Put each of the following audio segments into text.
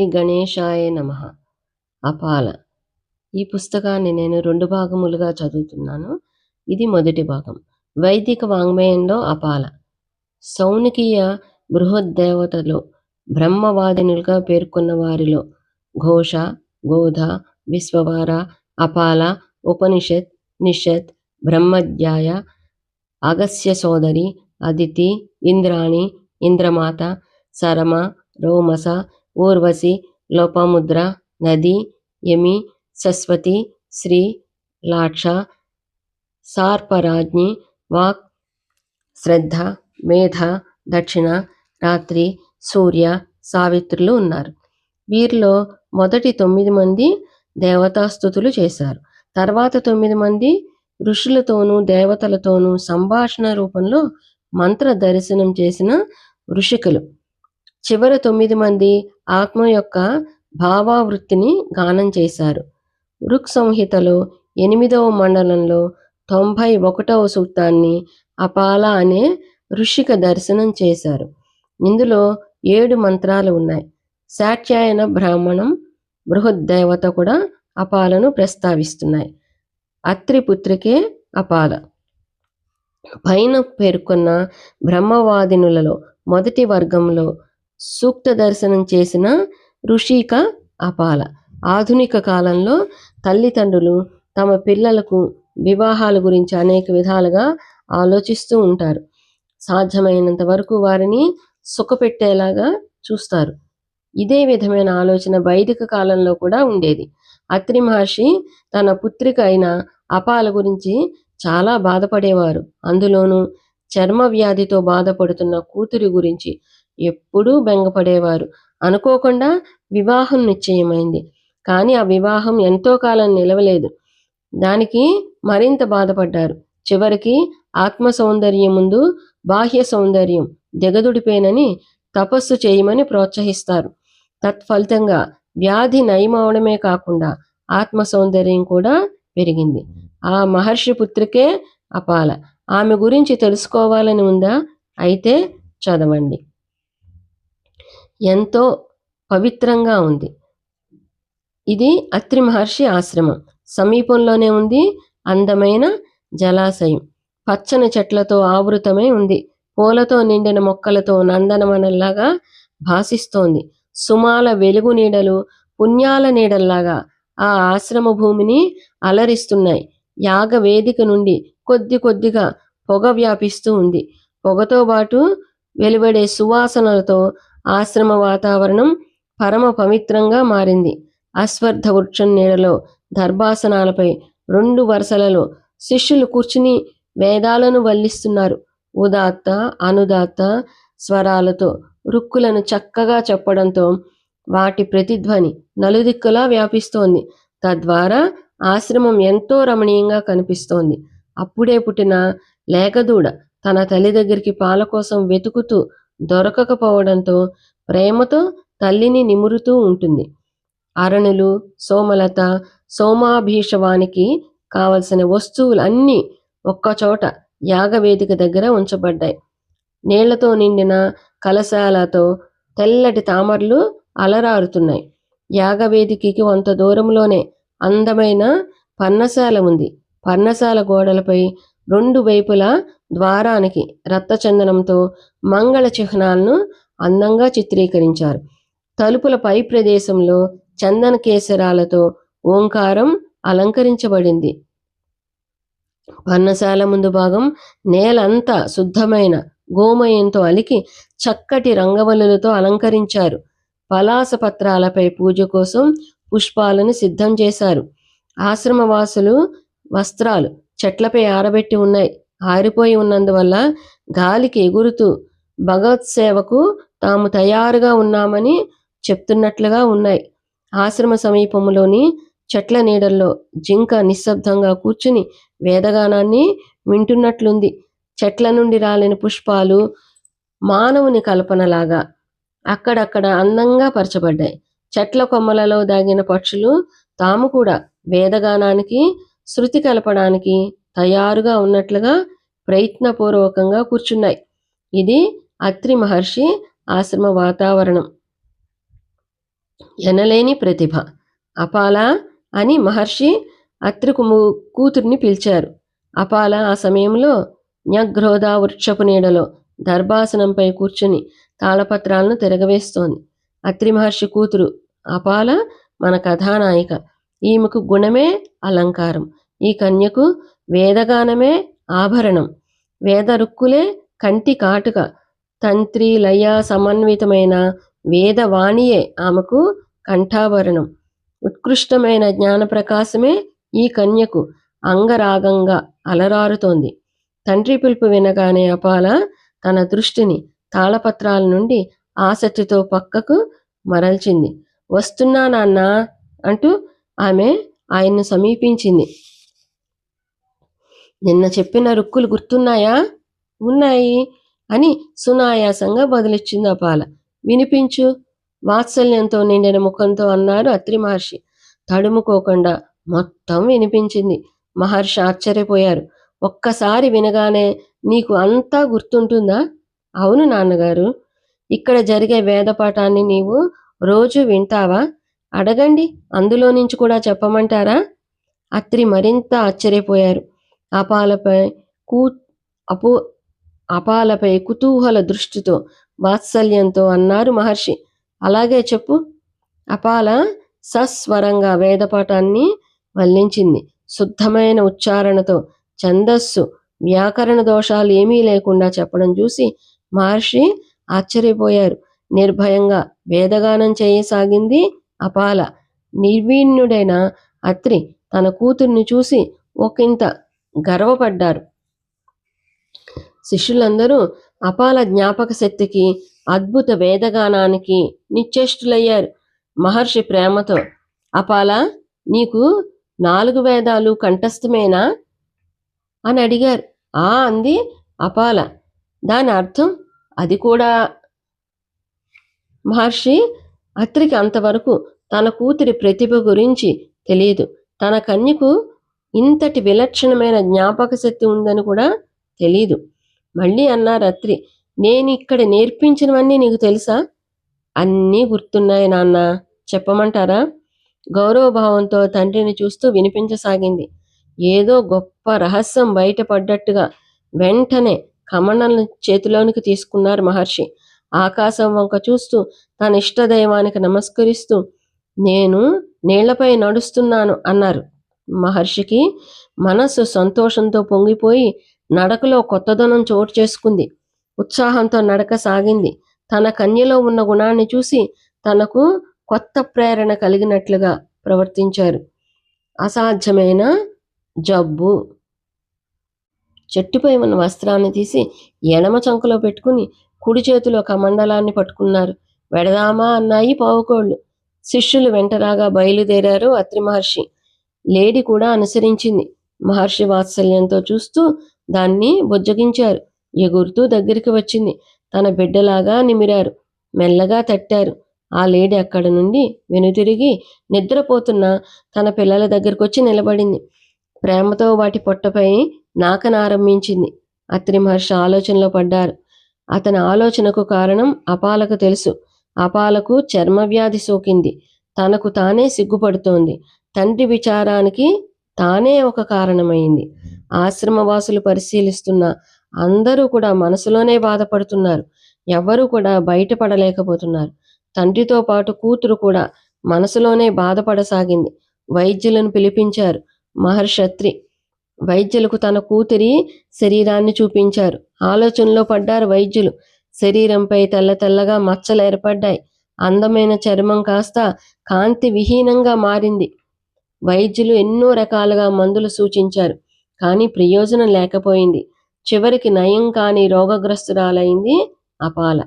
గణేశాయ నమ. అపాల. ఈ పుస్తకాన్ని నేను రెండు భాగములుగా చదువుతున్నాను. ఇది మొదటి భాగం. వైదిక వాంగ్మయంలో అపాల. సౌనికీయ బృహద్దేవతలు బ్రహ్మవాదినులుగా పేర్కొన్న వారిలో ఘోష గోధ విశ్వవార అపాల ఉపనిషత్ నిషత్ బ్రహ్మధ్యాయ అగస్య సోదరి అదితి ఇంద్రాణి ఇంద్రమాత సరమ రోమస ఊర్వశి లోపముద్ర నది యమి సస్వతి శ్రీ లాక్ష సార్పరాజ్ఞి వాక్ శ్రద్ధ మేధ దక్షిణ రాత్రి సూర్య సావిత్రులు ఉన్నారు. వీరిలో మొదటి తొమ్మిది మంది దేవతాస్థుతులు చేశారు. తర్వాత తొమ్మిది మంది ఋషులతోనూ దేవతలతోనూ సంభాషణ రూపంలో మంత్ర దర్శనం చేసిన ఋషికులు. చివరి తొమ్మిది మంది ఆత్మ యొక్క భావావృత్తిని గానం చేశారు. రుక్ సంహితలో ఎనిమిదవ మండలంలో తొంభై ఒకటవ సూక్తాన్ని అపాల అనే ఋషిక దర్శనం చేశారు. ఇందులో ఏడు మంత్రాలు ఉన్నాయి. శాట్యాయన బ్రాహ్మణం బృహద్దేవత కూడా అపాలను ప్రస్తావిస్తున్నాయి. అత్రి పుత్రికే అపాల. పైన పేర్కొన్న బ్రహ్మవాదినులలో మొదటి వర్గంలో సూక్త దర్శనం చేసిన ఋషిక అపాల. ఆధునిక కాలంలో తల్లిదండ్రులు తమ పిల్లలకు వివాహాల గురించి అనేక విధాలుగా ఆలోచిస్తూ ఉంటారు. సాధ్యమైనంత వరకు వారిని సుఖపెట్టేలాగా చూస్తారు. ఇదే విధమైన ఆలోచన వైదిక కాలంలో కూడా ఉండేది. అత్రి మహర్షి తన పుత్రిక అయిన అపాల గురించి చాలా బాధపడేవారు. అందులోనూ చర్మ వ్యాధితో బాధపడుతున్న కూతురి గురించి ఎప్పుడూ బెంగపడేవారు. అనుకోకుండా వివాహం నిశ్చయమైంది. కానీ ఆ వివాహం ఎంతో కాలం నిలవలేదు. దానికి మరింత బాధపడ్డారు. చివరికి ఆత్మ సౌందర్యం ముందు బాహ్య సౌందర్యం దిగదుడిపేనని తపస్సు చేయమని ప్రోత్సహిస్తారు. తత్ఫలితంగా వ్యాధి నయమవడమే కాకుండా ఆత్మ సౌందర్యం కూడా పెరిగింది. ఆ మహర్షి పుత్రికే అపాల. ఆమె గురించి తెలుసుకోవాలని ఉందా? అయితే చదవండి. ఎంతో పవిత్రంగా ఉంది. ఇది అత్రి మహర్షి ఆశ్రమం. సమీపంలోనే ఉంది. అందమైన జలాశయం. పచ్చని చెట్లతో ఆవృతమై ఉంది. పూలతో నిండిన మొక్కలతో నందనవనంలాగా భాసిస్తోంది. సుమాల వెలుగు నీడలు పుణ్యాల నీడల్లాగా ఆ ఆశ్రమ భూమిని అలరిస్తున్నాయి. యాగ వేదిక నుండి కొద్ది కొద్దిగా పొగ వ్యాపిస్తూ ఉంది. పొగతో పాటు వెలువడే సువాసనలతో ఆశ్రమ వాతావరణం పరమ పవిత్రంగా మారింది. అశ్వర్థ వృక్షం నీడలో దర్భాసనాలపై రెండు వరుసలలో శిష్యులు కూర్చుని వేదాలను వల్లిస్తున్నారు. ఉదాత్త అనుదాత్త స్వరాలతో రుక్కులను చక్కగా చెప్పడంతో వాటి ప్రతిధ్వని నలుదిక్కులా వ్యాపిస్తోంది. తద్వారా ఆశ్రమం ఎంతో రమణీయంగా కనిపిస్తోంది. అప్పుడే పుట్టిన లేకదూడ తన తల్లి దగ్గరికి పాల కోసం వెతుకుతూ దొరకకపోవడంతో ప్రేమతో తల్లిని నిమురుతూ ఉంటుంది. అరణులు సోమలత సోమాభీషవానికి కావలసిన వస్తువులన్నీ ఒక్కచోట యాగవేదిక దగ్గర ఉంచబడ్డాయి. నీళ్ళతో నిండిన కలశాలతో తెల్లటి తామరలు అలరారుతున్నాయి. యాగవేదికకి కొంత దూరంలోనే అందమైన పర్ణశాల ఉంది. పర్ణశాల గోడలపై రెండు వైపులా ద్వారానికి రక్తచందనంతో మంగళ చిహ్నాలను అందంగా చిత్రీకరించారు. తలుపుల పై ప్రదేశంలో చందన కేసరాలతో ఓంకారం అలంకరించబడింది. పర్ణశాల ముందు భాగం నేలంతా శుద్ధమైన గోమయంతో అలికి చక్కటి రంగవల్లులతో అలంకరించారు. పలాస పత్రాలపై పూజ కోసం పుష్పాలను సిద్ధం చేశారు. ఆశ్రమవాసులు వస్త్రాలు చెట్లపై ఆరబెట్టి ఉన్నాయి. ఆరిపోయి ఉన్నందువల్ల గాలికి ఎగురుతూ భగవత్ సేవకు తాము తయారుగా ఉన్నామని చెప్తున్నట్లుగా ఉన్నాయి. ఆశ్రమ సమీపంలోని చెట్ల నీడల్లో జింక నిశ్శబ్దంగా కూర్చుని వేదగానాన్ని వింటున్నట్లుంది. చెట్ల నుండి రాలిన పుష్పాలు మానవుని కల్పనలాగా అక్కడక్కడ అందంగా పరచబడ్డాయి. చెట్ల కొమ్మలలో దాగిన పక్షులు తాము కూడా వేదగానానికి శృతి కలపడానికి తయారుగా ఉన్నట్లుగా ప్రయత్నపూర్వకంగా కూర్చున్నాయి. ఇది అత్రి మహర్షి ఆశ్రమ వాతావరణం. ఎనలేని ప్రతిభ. అపాల అని మహర్షి అత్రి కుము కూతుర్ని పిలిచారు. అపాల ఆ సమయంలో న్యగ్రోధా వృక్షపు నీడలో దర్భాసనంపై కూర్చుని తాళపత్రాలను తిరగవేస్తోంది. అత్రి మహర్షి కూతురు అపాల మన కథానాయిక. ఈమెకు గుణమే అలంకారం. ఈ కన్యకు వేదగానమే ఆభరణం. వేద రుక్కులే కంటి కాటుక. తంత్రి లయ సమన్వితమైన వేదవాణియే ఆమెకు కంఠాభరణం. ఉత్కృష్టమైన జ్ఞాన ప్రకాశమే ఈ కన్యకు అంగరాగంగా అలరారుతోంది. తండ్రి పిలుపు వినగానే అపాల తన దృష్టిని తాళపత్రాల నుండి ఆసక్తితో పక్కకు మరల్చింది. వస్తున్నా నాన్న అంటూ ఆమె ఆయన్ను సమీపించింది. నిన్న చెప్పిన రుక్కులు గుర్తున్నాయా? ఉన్నాయి అని సునాయాసంగా బదులిచ్చింది అపాల. వినిపించు. వాత్సల్యంతో నిండిన ముఖంతో అన్నారు అత్రి మహర్షి తడుముకోకుండా మొత్తం వినిపించింది. మహర్షి ఆశ్చర్యపోయారు. ఒక్కసారి వినగానే నీకు అంతా గుర్తుంటుందా? అవును నాన్నగారు. ఇక్కడ జరిగే వేదపాఠాన్ని నీవు రోజు వింటావా? అడగండి అందులో నుంచి కూడా చెప్పమంటారా? అత్రి మరింత ఆశ్చర్యపోయారు. అపాలపై కూ అపు అపాలపై కుతూహల దృష్టితో వాత్సల్యంతో అన్నారు మహర్షి. అలాగే చెప్పు. అపాల సస్వరంగా వేదపాఠాన్ని వల్లించింది. శుద్ధమైన ఉచ్చారణతో ఛందస్సు వ్యాకరణ దోషాలు ఏమీ లేకుండా చెప్పడం చూసి మహర్షి ఆశ్చర్యపోయారు. నిర్భయంగా వేదగానం చేయసాగింది. అపాల. నిర్వీణ్యుడైన అత్రి తన కూతుర్ని చూసి ఒకంత గర్వపడ్డారు. శిష్యులందరూ అపాల జ్ఞాపక శక్తికి అద్భుత వేదగానానికి నిశ్చేష్టులయ్యారు. మహర్షి ప్రేమతో అపాల నీకు నాలుగు వేదాలు కంఠస్థమేనా? అని అడిగారు. ఆ అంది అపాల. దాని అర్థం అది కూడా. మహర్షి అత్రికి అంతవరకు తన కూతురి ప్రతిభ గురించి తెలియదు. తన కన్యకు ఇంతటి విలక్షణమైన జ్ఞాపక శక్తి ఉందని కూడా తెలియదు మళ్ళీ అన్నారు అత్రి నేను ఇక్కడ నేర్పించినవన్నీ నీకు తెలుసా? అన్నీ గుర్తున్నాయి నాన్న. చెప్పమంటారా? గౌరవభావంతో తండ్రిని చూస్తూ వినిపించసాగింది. ఏదో గొప్ప రహస్యం బయటపడ్డట్టుగా వెంటనే కమనలను చేతిలోనికి తీసుకున్నారు మహర్షి. ఆకాశం వంక చూస్తూ తన ఇష్టదైవానికి నమస్కరిస్తూ నేను నీళ్ళపై నడుస్తున్నాను అన్నారు. మహర్షికి మనస్సు సంతోషంతో పొంగిపోయి నడకలో కొత్తదనం చోటు చేసుకుంది. ఉత్సాహంతో నడక సాగింది. తన కన్యలో ఉన్న గుణాన్ని చూసి తనకు కొత్త ప్రేరణ కలిగినట్లుగా ప్రవర్తించారు. అసాధ్యమైన జబ్బు. చెట్టుపై ఉన్న వస్త్రాన్ని తీసి ఎడమ చంకలో పెట్టుకుని కుడి చేతిలో కమండలాన్ని పట్టుకున్నారు. వెడదామా అన్నాయి పావుకోళ్ళు. శిష్యులు వెంటరాగా బయలుదేరారు అత్రి మహర్షి. లేడి కూడా అనుసరించింది. మహర్షి వాత్సల్యంతో చూస్తూ దాన్ని బుజ్జగించారు. ఎగురుతూ దగ్గరికి వచ్చింది. తన బిడ్డలాగా నిమిరారు. మెల్లగా తట్టారు. ఆ లేడీ అక్కడ నుండి వెనుతిరిగి నిద్రపోతున్న తన పిల్లల దగ్గరకు వచ్చి నిలబడింది. ప్రేమతో వాటి పొట్టపై నాకనారంభించింది. అత్రి మహర్షి ఆలోచనలో పడ్డారు. అతని ఆలోచనకు కారణం అపాలకు తెలుసు. అపాలకు చర్మవ్యాధి సోకింది. తనకు తానే సిగ్గుపడుతోంది. తండ్రి విచారానికి తానే ఒక కారణమైంది. ఆశ్రమవాసులు పరిశీలిస్తున్న అందరూ కూడా మనసులోనే బాధపడుతున్నారు. ఎవ్వరూ కూడా బయటపడలేకపోతున్నారు. తండ్రితో పాటు కూతురు కూడా మనసులోనే బాధపడసాగింది. వైద్యులను పిలిపించారు. మహర్షత్రి. వైద్యులకు తన కూతురి శరీరాన్ని చూపించారు. ఆలోచనలో పడ్డారు వైద్యులు. శరీరంపై తెల్ల తెల్లగా మచ్చలు ఏర్పడ్డాయి. అందమైన చర్మం కాస్త కాంతి విహీనంగా మారింది. వైద్యులు ఎన్నో రకాలుగా మందులు సూచించారు. కానీ ప్రయోజనం లేకపోయింది. చివరికి నయం కాని రోగగ్రస్తురాలైంది అపాల.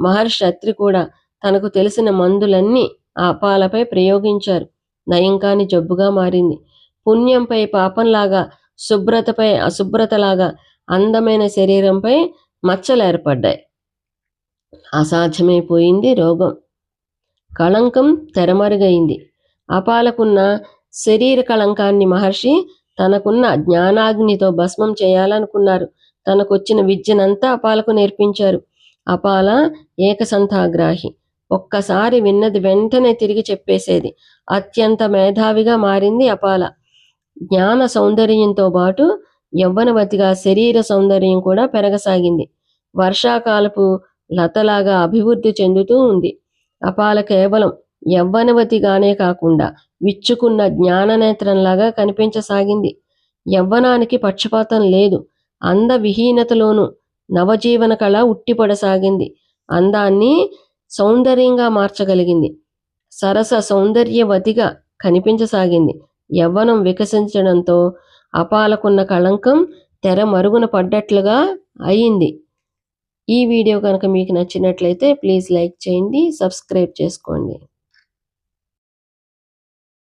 మహర్షత్రి కూడా తనకు తెలిసిన మందులన్నీ ఆ అపాలపై ప్రయోగించారు. నయం కాని జబ్బుగా మారింది. పుణ్యంపై పాపంలాగా శుభ్రతపై అశుభ్రతలాగా అందమైన శరీరంపై మచ్చలు ఏర్పడ్డాయి అసాధ్యమైపోయింది రోగం. కళంకం తెరమరుగైంది. అపాలకున్న శరీర కళంకాన్ని మహర్షి తనకున్న జ్ఞానాగ్నితో భస్మం చేయాలనుకున్నారు. తనకొచ్చిన విద్యనంతా అపాలకు నేర్పించారు. అపాల ఏకసంతాగ్రాహి ఒక్కసారి విన్నది వెంటనే తిరిగి చెప్పేసేది. అత్యంత మేధావిగా మారింది అపాల. జ్ఞాన సౌందర్యంతో పాటు యవ్వనవతిగా శరీర సౌందర్యం కూడా పెరగసాగింది. వర్షాకాలపు లతలాగా అభివృద్ధి చెందుతూ ఉంది. అపాల కేవలం యవ్వనవతిగానే కాకుండా విచ్చుకున్న జ్ఞాననేత్రంలాగా కనిపించసాగింది. యవ్వనానికి పక్షపాతం లేదు. అంద విహీనతలోనూ నవజీవన కళ ఉట్టిపడసాగింది. అందాన్ని సౌందర్యంగా మార్చగలిగింది. సరస సౌందర్యవతిగా కనిపించసాగింది. యవ్వనం వికసించడంతో అపాలకున్న కళంకం తెర మరుగున పడ్డట్లుగా అయింది. ఈ వీడియో కనుక మీకు నచ్చినట్లయితే ప్లీజ్ లైక్ చేయండి సబ్స్క్రైబ్ చేసుకోండి.